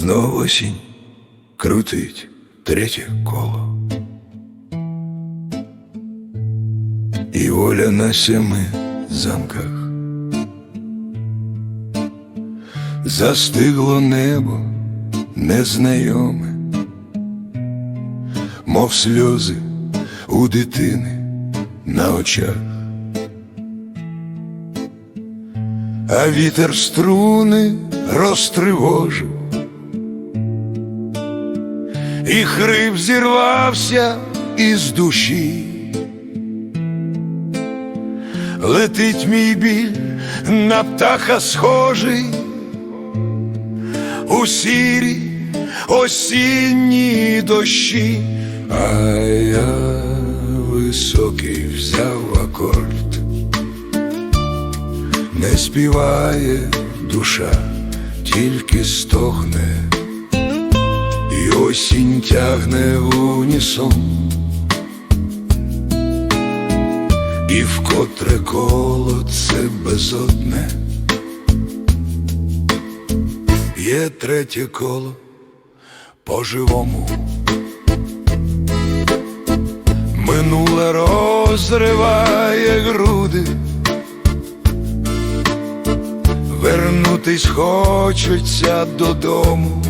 Знов осінь крутить третє коло. І воля на семи замках. Застигло небо незнайоме, мов сльози у дитини на очах. А вітер струни розтривожив, і хрип зірвався із душі. Летить мій біль на птаха схожий. У сірі осінні дощі, а я високий взяв акорд, не співає душа, тільки стогне, і осінь тягне в унісон. І вкотре коло це безодне. Є третє коло по-живому. Минуле розриває груди, вернутись хочеться додому,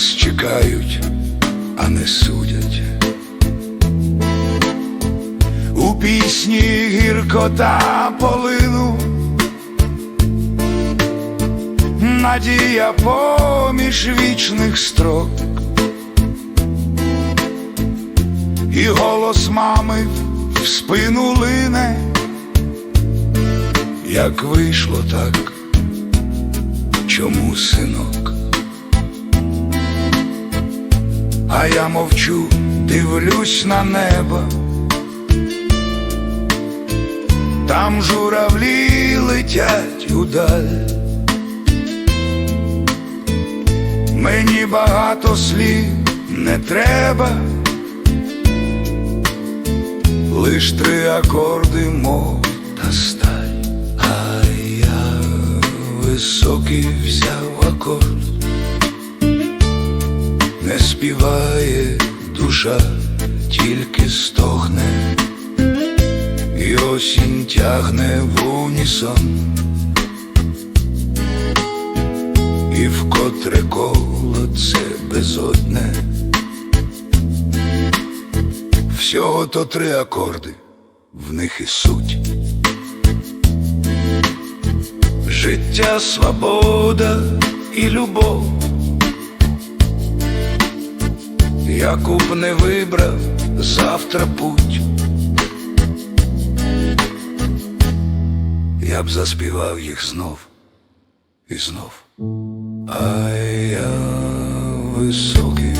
нас чекають, а не судять. У пісні гіркота полину, надія поміж вічних строк, і голос мами в спину лине, як вийшло так, чому синок? А я мовчу, дивлюсь на небо. Там журавлі летять удаль. Мені багато слів не треба, лиш три акорди, мов та сталь, а я високий взяв акорд, співає душа, тільки стогне і осінь тягне в унісон, і вкотре коло це безодне. Всього то три акорди, в них і суть. Життя, свобода і любов. Якуб не вибрав завтра путь. я б заспівав їх знов і знов. А я високий